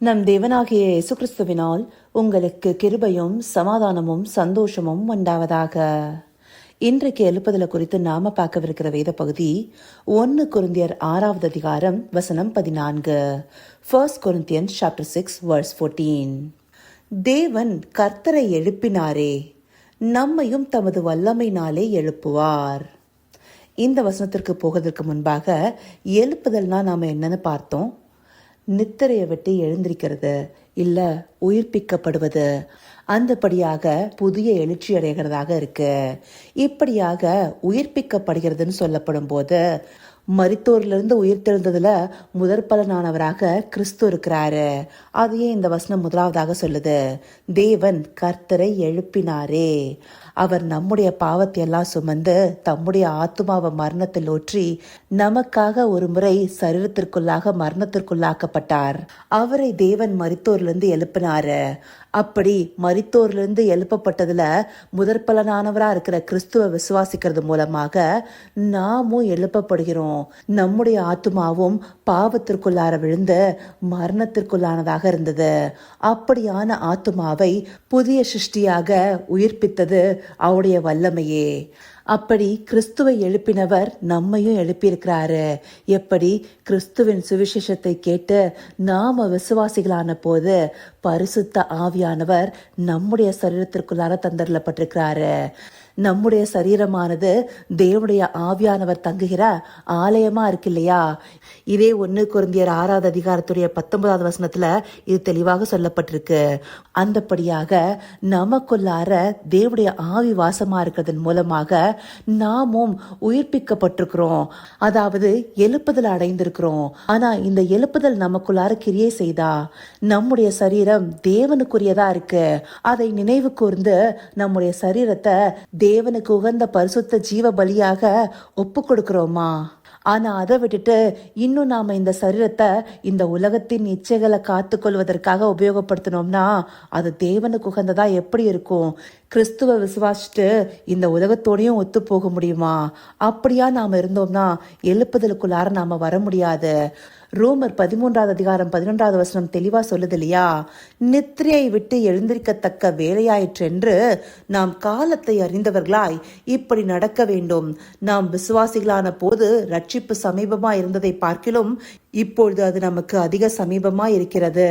நம் தேவனாகிய இயேசு கிறிஸ்துவினால் உங்களுக்கு கிருபையும் சமாதானமும் சந்தோஷமும் உண்டாவதாக. இன்றைக்கு எழுப்புதல குறித்து நாம பார்க்கவிருக்கிற வேத பகுதி ஒன்னு குருந்தியர் ஆறாவது அதிகாரம் வசனம் பதினான்கு. First Corinthian chapter six verse fourteen தேவன் கர்த்தரை எழுப்பினாரே நம்மையும் தமது வல்லமையினாலே எழுப்புவார். இந்த வசனத்திற்கு போவதற்கு முன்பாக எழுப்புதல்னா நாம என்னன்னு பார்த்தோம். நித்திரையை விட்டு எழுந்திருக்கிறது இல்ல உயிர்ப்பிக்கப்படுவது. அந்தபடியாக புதிய எழுச்சி அடைகிறதாக இருக்கு. இப்படியாக உயிர்ப்பிக்கப்படுகிறதுன்னு சொல்லப்படும் போது மரித்தோரிலிருந்து உயிர்த்தெழுந்ததில் முதற் பலனானவராக கிறிஸ்து இருக்கிறாரு. அதையே இந்த வசனம் முதலாவதாக சொல்லுது. தேவன் கர்த்தரை எழுப்பினாரே. அவர் நம்முடைய பாவத்தை எல்லாம் சுமந்து தம்முடைய ஆத்துமாவை மரணத்தில் ஒற்றி நமக்காக ஒரு முறை சரீரத்திற்குள்ளாக மரணத்திற்குள்ளாக்கப்பட்டார். அவரை தேவன் மருத்துவர்லேருந்து எழுப்பினாரு. அப்படி மரித்தோர்லேருந்து எழுப்பப்பட்டதில் முதற்பலனானவராக இருக்கிற கிறிஸ்துவ விசுவாசிக்கிறது மூலமாக நாமும் எழுப்பப்படுகிறோம். நம்முடைய ஆத்துமாவும் பாவத்திற்குள்ளார விழுந்து மரணத்திற்குள்ளானதாக இருந்தது. அப்படியான ஆத்துமாவை புதிய சிருஷ்டியாக உயிர்ப்பித்தது அவருடைய வல்லமையே. அப்படி கிறிஸ்துவை எழுப்பினவர் நம்மையும் எழுப்பியிருக்கிறாரு. எப்படி? கிறிஸ்துவின் சுவிசேஷத்தை கேட்டு நாம விசுவாசிகளான போது பரிசுத்த ஆவியானவர் நம்முடைய சரீரத்திற்குள்ளார தந்தரலப்பட்டிருக்கிறாரு. நம்முடைய சரீரமானது தேவனுடைய ஆவியானவர் தங்குகிற ஆலயமா இருக்கு இல்லையா இதே ஒன்று குருந்தியர் ஆறாவது அதிகாரத்துடைய பத்தொன்பதாவது வசனத்துல இது தெளிவாக சொல்லப்பட்டிருக்கு. அந்தபடியாக நமக்குள்ளார தேவனுடைய ஆவி வாசமா இருக்கிறதன் மூலமாக நாமும் உயிர்ப்பிக்கப்பட்டிருக்கிறோம். அதாவது எழுப்புதல் அடைந்திருக்கிறோம். ஆனா இந்த எழுப்புதல் நமக்குள்ளார கிரியை செய்தா? நம்முடைய சரீரம் தேவனுக்குரியதா இருக்கு. அதை நினைவு கூர்ந்து நம்முடைய சரீரத்தை தேவனுக்கு உகந்த பரிசுத்த ஜீவ பலியாக ஒப்பு கொடுக்குறோமா ஆனால் அதை விட்டுட்டு இன்னும் நாம் இந்த சரீரத்தை இந்த உலகத்தின் இச்சைகளை காத்துக்கொள்வதற்காக உபயோகப்படுத்தினோம்னா அது தேவனுக்கு உகந்ததா எப்படி இருக்கும்? கிறிஸ்துவ விசுவாசிட்டு இந்த உலகத்தோடையும் ஒத்து போக முடியுமா? அப்படியா நாம் இருந்தோம்னா எழுப்புதலுக்குள்ளார நாம் வர முடியாது. ரோமர் பதிமூன்றாவது அதிகாரம் பதினொன்றாவது வசனம் தெளிவா சொல்லுது இல்லையா? நித்திரையை விட்டு எழுந்திருக்கத்தக்க வேலையாயிற்றென்று நாம் காலத்தை அறிந்தவர்களாய் இப்படி நடக்க வேண்டும். நாம் விசுவாசிகளான போது ரட்சிப்பு சமீபமா இருந்ததை பார்க்கிலும் இப்பொழுது அது நமக்கு அதிக சமீபமா இருக்கிறது.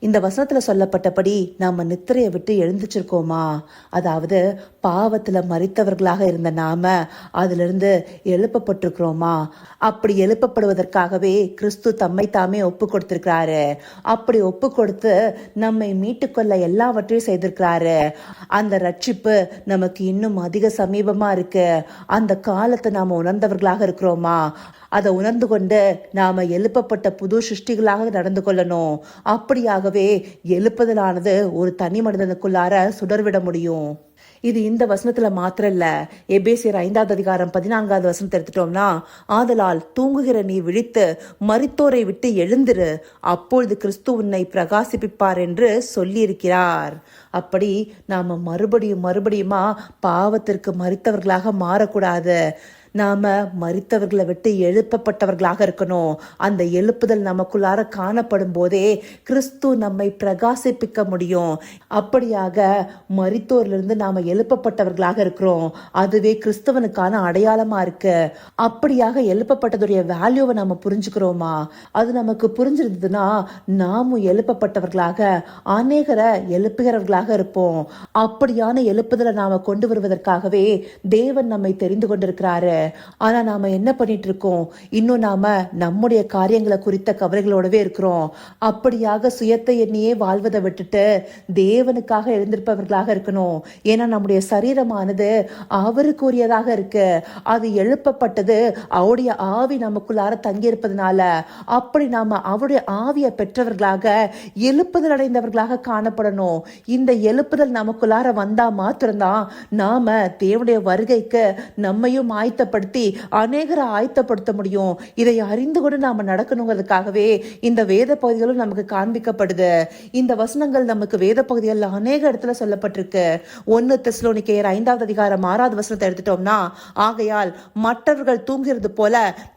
இந்த வசனத்தில் சொல்லப்பட்டபடி நாம நித்திரையை விட்டு எழுந்திச்சிருக்கோமா அதாவது பாவத்தில் மறித்தவர்களாக இருந்த நாம அதிலிருந்து எழுப்பப்பட்டிருக்கிறோமா? அப்படி எழுப்பப்படுவதற்காகவே கிறிஸ்து தம்மை தாமே ஒப்பு கொடுத்திருக்கிறாரு. அப்படி ஒப்பு கொடுத்து நம்மை மீட்டுக்கொள்ள எல்லாவற்றையும் செய்திருக்கிறாரு. அந்த ரட்சிப்பு நமக்கு இன்னும் அதிக சமீபமாக இருக்கு. அந்த காலத்தை நாம் உணர்ந்தவர்களாக இருக்கிறோமா? அதை உணர்ந்து கொண்டு நாம எழுப்பப்பட்ட புது சிருஷ்டிகளாக நடந்து கொள்ளணும். அப்படியாகவே எழுப்புதலானது ஒரு தனி மனிதனுக்குள்ளார சுடர்விட முடியும். இது இந்த வசனத்துல மாத்திரம் இல்ல எபேசியர் ஐந்தாவது அதிகாரம் பதினான்காவது வசனத்தை எடுத்துட்டோம்னா ஆதலால் தூங்குகிற நீ விழித்து மறித்தோரை விட்டு எழுந்திரு. அப்பொழுது கிறிஸ்து உன்னை பிரகாசிப்பிப்பார் என்று சொல்லியிருக்கிறார். அப்படி நாம மறுபடியும் மறுபடியுமா பாவத்திற்கு மறித்தவர்களாக மாறக்கூடாது. நாம மறித்தவர்களை விட்டு எழுப்பப்பட்டவர்களாக இருக்கணும். அந்த எழுப்புதல் நமக்குள்ளார காணப்படும் போதே கிறிஸ்து நம்மை பிரகாசிப்பிக்க முடியும். அப்படியாக மறித்தோரிலிருந்து நாம எழுப்பப்பட்டவர்களாக இருக்கிறோம். அதுவே கிறிஸ்தவனுக்கான அடையாளமா இருக்கு. அப்படியாக எழுப்பப்பட்டதுடைய வேல்யூவை நம்ம புரிஞ்சுக்கிறோமா? அது நமக்கு புரிஞ்சிருந்ததுன்னா நாமும் எழுப்பப்பட்டவர்களாக அநேகரை எழுப்புகிறவர்களாக இருப்போம். அப்படியான எழுப்புதலை நாம கொண்டு வருவதற்காகவே தேவன் நம்மை தெரிந்து கொண்டிருக்கிறாரு. ஆனால் நாம் என்ன பண்ணிட்டு இருக்கோம் இன்னும் நாம் நம்முடைய காரியங்களை குறித்த கவலைகளோடவே இருக்கிறோம். அப்படியாக சுயத்தை எண்ணியே வாழ்வதை விட்டுட்டு தேவனுக்காக எழுந்திருப்பவர்களாக இருக்கணும். ஏன்னா நம்முடைய சரீரமானது அவருக்குரியதாக இருக்கு. அது எழுப்பப்பட்டது அவருடைய ஆவி நமக்குள்ளார தங்கியிருப்பதனால. அப்படி நாம் அவருடைய ஆவியை பெற்றவர்களாக எழுப்புதல் அடைந்தவர்களாக காணப்படணும். இந்த எழுப்புதல் நமக்குள்ளார வந்தால் மாத்திரம்தான் நாம் தேவனுடைய வருகைக்கு நம்மையும் ஆயத்தப்படுத்த ஆயத்தப்படுத்தி அநேகரை ஆயத்தப்படுத்த முடியும். இதை அறிந்து கொண்டு நாம் நடக்கணுங்கிறதுக்காகவே இந்த வேத பகுதிகளும் நமக்கு காண்பிக்கப்படுது. இந்த வசனங்கள் நமக்கு வேத பகுதிகளில் அநேக இடத்துல சொல்லப்பட்டிருக்கு. ஒன்று தெஸ்லோனிக்கேயர் ஐந்தாவது அதிகாரம் ஆறாவது வசனத்தை எடுத்துட்டோம்னா ஆகையால் மற்றவர்கள் தூங்கிறது போல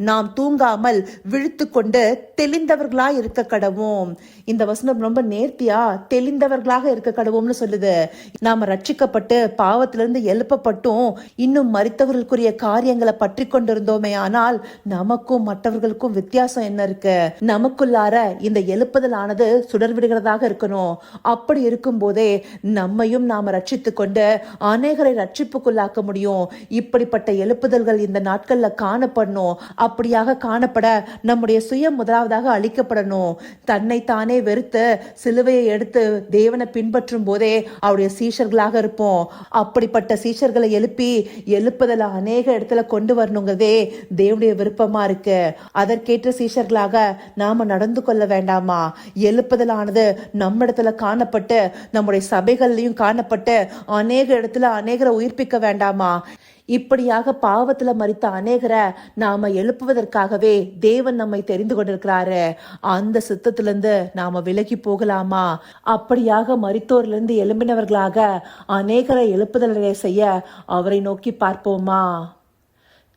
நாம் தூங்காமல் விழித்து கொண்டு தெளிந்தவர்களாய் இருக்க கடவும். இந்த வசனம் ரொம்ப நேர்த்தியா தெளிந்தவர்களாக இருக்க கடவும்னு சொல்லுது. நாம ரட்சிக்கப்பட்டு பாவத்திலிருந்து எழுப்பப்பட்டும் இன்னும் மறித்தவர்களுக்குரிய காரியங்களை பற்றி கொண்டிருந்தோமே ஆனால் நமக்கும் மற்றவர்களுக்கும் வித்தியாசம் என்ன இருக்கு? நமக்குள்ளார இந்த எழுப்புதல் ஆனது சுடர் விடுகிறதாக இருக்கணும். அப்படி இருக்கும் போதே நம்மையும் நாம ரட்சித்து கொண்டு அநேகரை ரட்சிப்புக்குள்ளாக்க முடியும். இப்படிப்பட்ட எழுப்புதல்கள் இந்த நாட்கள்ல காணப்படணும். அப்படியாக காணப்பட நம்முடைய சுயம் முதலாவதாக அழிக்கப்படணும் தன்னை தானே வெறுத்து சிலுவையை எடுத்து தேவனை பின்பற்றும் போதே அவருடைய சீஷர்களாக இருப்போம். அப்படிப்பட்ட சீஷர்களை எழுப்பி எழுப்புதல அநேக இடத்துல கொண்டு வரணுங்கிறதே தேவனுடைய விருப்பமா இருக்கு. அதற்கேற்ற சீஷர்களாக நாம நடந்து கொள்ள வேண்டாமா? எழுப்புதலானது நம்ம இடத்துல காணப்பட்டு நம்முடைய சபைகள்லையும் காணப்பட்டு அநேக இடத்துல அநேகரை உயிர்ப்பிக்க வேண்டாமா? இப்படியாக பாவத்துல மறித்த அநேகரை நாம எழுப்புவதற்காகவே தேவன் நம்மை தெரிந்து கொண்டிருக்கிறாரு. அந்த சித்தத்திலிருந்து நாம விலகி போகலாமா? அப்படியாக மறித்தோரிலிருந்து எழும்பினவர்களாக அநேகரை எழுப்புதலை செய்ய அவரை நோக்கி பார்ப்போமா?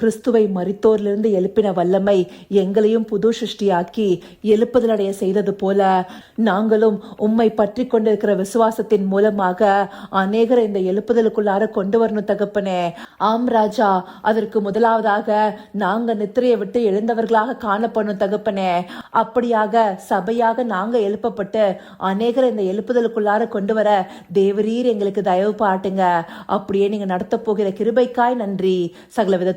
கிறிஸ்துவை மறித்தோரிலிருந்து எழுப்பின வல்லமை எங்களையும் புது சிருஷ்டியாக்கி எழுப்புதலடைய செய்தது போல நாங்களும் உம்மை பற்றி கொண்டிருக்கிற விசுவாசத்தின் மூலமாக அநேகரை இந்த எழுப்புதலுக்குள்ளார கொண்டு வரணும் தகப்பனே. ஆம் ராஜா அதற்கு முதலாவதாக நாங்க நித்திரையை விட்டு எழுந்தவர்களாக காணப்படணும் தகப்பனே. அப்படியாக சபையாக நாங்க எழுப்பப்பட்டு அநேகரை இந்த எழுப்புதலுக்குள்ளார கொண்டு வர தேவரீர் எங்களுக்கு தயவு பாட்டுங்க. அப்படியே நீங்க நடத்த போகிற கிருபைக்காய் நன்றி. சகலவித